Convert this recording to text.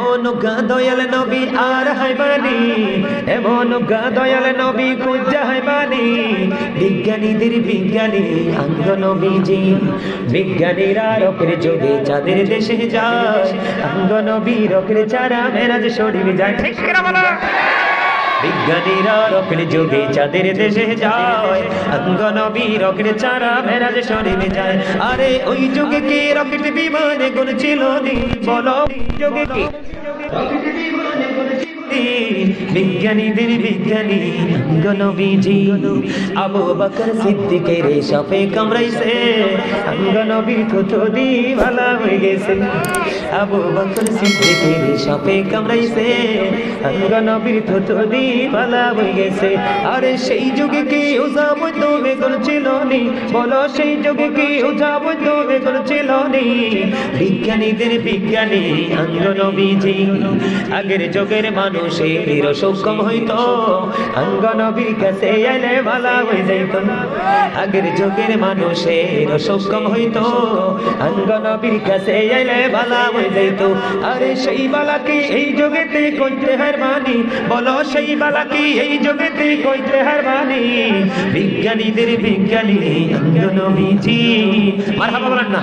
এমন গা দয়াল নবী আর হাইবানি এমন গা দয়াল নবী কুজ্জা হাইবানি বিজ্ঞানীদের বিজ্ঞানী আঙ্গ নবীজি। বিজ্ঞানীরা রকের যোগে চাঁদের দেশে যায় আঙ্গ নবী রকের চারা মেরাজ শরীর যায়। ঠিক কিনা বলো? বিজ্ঞানীরা রকের যোগে চাঁদের দেশে যায় অঙ্গনবী চারা ভেরাজ শরীরে যায়। আরে ওই যুগে কে রকেট বিমানে গুণ ছিল বলো যুগে কি? বিজ্ঞানীদের বিজ্ঞানী অঙ্গ নবীজি আবু বকর সিদ্দিকের সাপে কামড়াইছে। অঙ্গ নবীর থুতু দি ভালা হয়ে গেছে। আবু বকর সিদ্দিকের সাপে কামড়াইছে। অঙ্গ নবীর দি ভালা হয়ে গেছে। আরে সেই যুগে কি উজাব তো বেগুন ছিল নি বলো সেই যুগে কি উজাব তো বেগুন ছিল নি বিজ্ঞানীদের বিজ্ঞানী অঙ্গ নবীজি। আগের যুগের মানুষের সক্ষম হইতো। অঙ্গ নবীর কাছে এলে ভালা হয়ে যাইত। আগের যুগের মানুষের সক্ষম হইতো। কাছে এলে ভালা হয়ে যাইত। আরে সেই বালা কি এই যুগেতে কইতে হার মানি বলো সেই বালা কি এই যুগেতে কইতে হার মানি বিজ্ঞানীদের বিজ্ঞানী অঙ্গ নবীজি মারহাবা বলেন না।